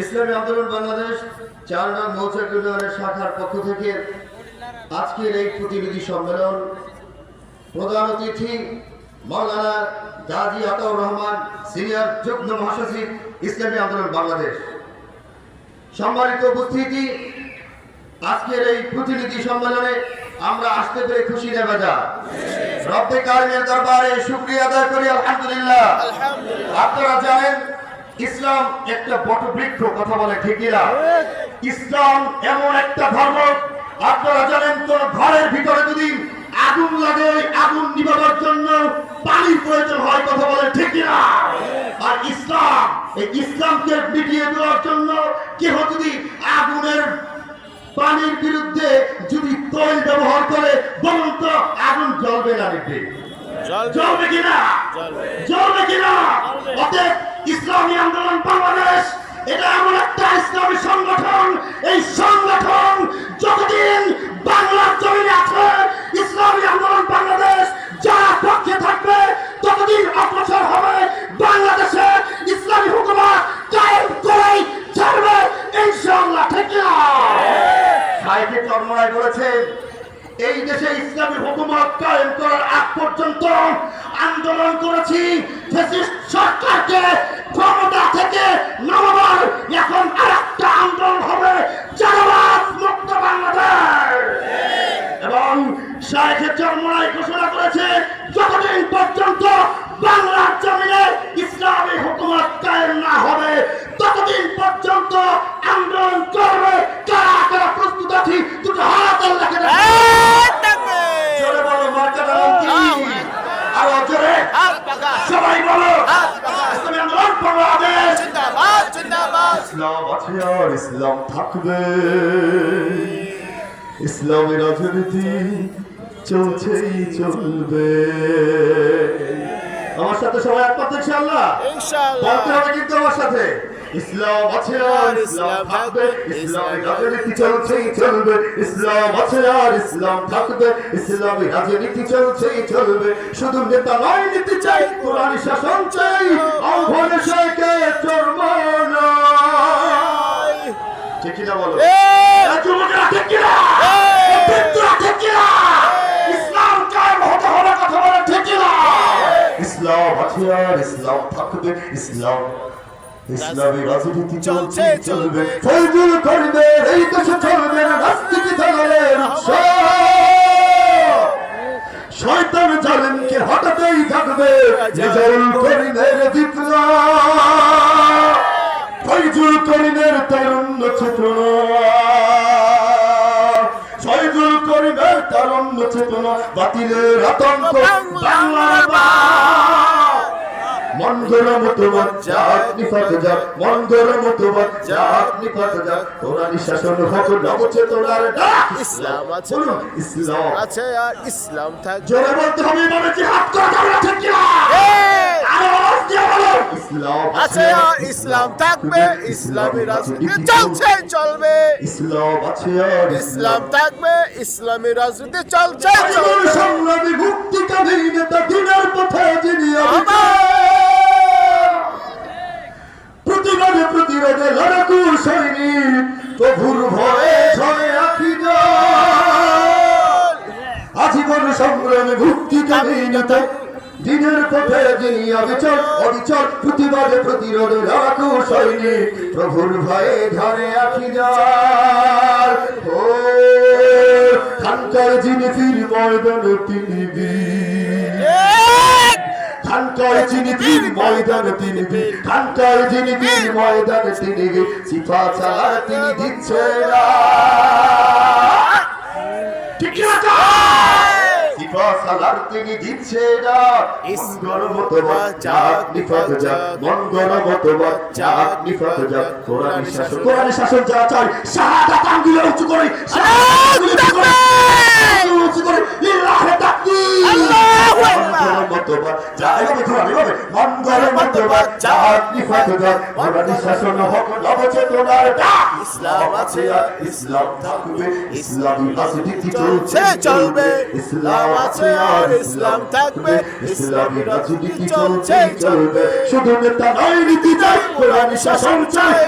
ইসলামী আন্দোলন বাংলাদেশ চার নং মৌচাক ইউনিয়নের শাখার পক্ষ থেকে আজকের এই প্রতিনিধি সম্মেলন প্রধান অতিথি মৌলানা গাজী আতাউর রহমান, সিনিয়র যুগ্ম মহাসচিব ইসলামী আন্দোলন বাংলাদেশ। সম্মানিত উপস্থিতি, আজকের এই প্রতিনিধি সম্মেলনে আমরা আসতে পেরে খুশি নেবে যা রব্বে কারিমের দরবারে শুক্রিয়া আদায় করি, আলহামদুলিল্লাহ। আপনারা জানেন ইসলাম একটা বটবৃক্ষ কথা বলে ঠিকিরা ইসলাম এমন একটা ধর্ম আপনারা জানেন কোন ঘরের ভিতরে যদি আগুন লাগে আগুন নিভাবার জন্য পানির প্রয়োজন হয় কথা বলে ঠিকিরা আর ইসলাম এই ইসলামকে মিটিয়ে দেওয়ার জন্য কেহ যদি আগুনের পানির বিরুদ্ধে যদি তৈল ব্যবহার করে বলুন তো আগুন জ্বলবে না জ্বলবে। কিনা? জ্বলবে। কিনা? অতএব ইসলামী আন্দোলন বাংলাদেশ, এটা এমন একটা ইসলামী সংগঠন। এই সংগঠন যতদিন বাংলার জমিনে আছে, ইসলামী আন্দোলন বাংলাদেশ যারা পক্ষে থাকবে, ততদিন অগ্রসর হবে বাংলাদেশে ইসলামী হুকুমত কায়েম করেই ছাড়বে, ইনশাআল্লাহ, ঠিক না চর্মরায় বলেছেন, এই দেশে ইসলামী হুকুমত কায়েম করার আগ পর্যন্ত আন্দোলন করেছি সরকারকে ক্ষমতা থেকে নামাবার এখন আরেকটা আন্দোলন হবে জানাবাদ মুক্ত বাংলাদেশ এবং শাহেখে চরমরাই ঘোষণা করেছে যতদিন পর্যন্ত বাংলার জমিনে ইসলামী হুকুমত কায়েম না হবে ততদিন পর্যন্ত আন্দোলন করবে কারা কারা প্রস্তুত আছি দুটো হাত আল্লাহকে জোরে বলো মার্কাটা কি আরও জোরে সবাই বলো ইসলামী আন্দোলন বাংলাদেশ ইসলাম আছে? আর ইসলাম থাকবে। ইসলামের রাজনীতি চলছেই চলবে। আমার সাথে সবাই একমত ইনশাআল্লাহ? বলতে হবে কিন্তু আমার সাথে। ইসলাম আছে আর ইসলাম থাকবে ইসলামী রাজনীতি চলছেই চলবে ইসলাম আছে আর ইসলাম থাকবে ইসলামী রাজনীতি চলছেই চলবে। শুধু নেতা নয় নীতি চাই কোরআন শাসন চাই আহ্বানে শেখে চর্ম ঠিক কিনা বলো? যুবকেরা ঠিক কিনা? ঠিক কিনা? ইসলাম কায়েম হতে হবে কথা বলে ঠিক কিনা? ইসলাম আছে আর ইসলাম থাকবে ইসলাম ইসলামী রাজনীতি চলছে চলবে। ফজল করবে এই দেশে চলবে না রাজনীতি চালালেন শয়তান জালেমকে হঠাতেই থাকবে রেজাউল করিমের বিপ্লব ফৈজুল করিমের তারুণ্য চেতনা ফৈজুল করিমের তারুণ্য চেতনা বাতিলের আতঙ্ক বাপ। যাক যাক কোরআন শাসন হোক নবচেতনার ডাক ইসলাম আছে। ইসলাম। আছে আর ইসলাম থাকবে। জোরে বলতে হবে এভাবে জিহাদ করা যাবে না ঠিক কিনা? আরও আওয়াজ দিয়ে বলো ইসলাম আছে আর ইসলাম থাকবে ইসলামী রাজনীতি চলছে চলবে। ইসলাম আছে আর ইসলাম। থাকবে ইসলামী রাজনীতি চলছে চলবে। সংগ্রামী নেতা দিনের পথে যিনি আজীবন সংগ্রামে মুক্তিকামী নেতা দিনের পথে যিনি অবিচল অবিচল প্রতিবাদে প্রতিরোধে লড়াকু সৈনিক প্রভুর ভয়ে ঝরে রাখি ও খানকার যিনি ফির ময়দানে তিনি খানকার যিনি বীর ময়দানে তিনি বীর। খানকার যিনি বীর ময়দানে তিনি বীর। সিফা চালার তিনি দিচ্ছে না। ঠিক আছে সিফা চালার তিনি দিচ্ছে না মঙ্গল মতবাদ যাক নিফাত যাক মঙ্গল মতবাদ যাক নিফাত যাক কোরআন শাসন কোরআন শাসন যা চাই শাহাদাত আঙ্গুলে উঁচু করে শাহাদাত উঁচু করে আঙ্গুলে উঁচু করে লিল্লাহে ইসলাম আছে ইসলাম থাকবে ইসলামী রাজনীতি চলছে চলবে। ইসলাম আছে আর ইসলাম থাকবে। ইসলামী রাজনীতি চলছে চলবে। শুধু নেতা নয় নীতি চাই কোরআন শাসন চাই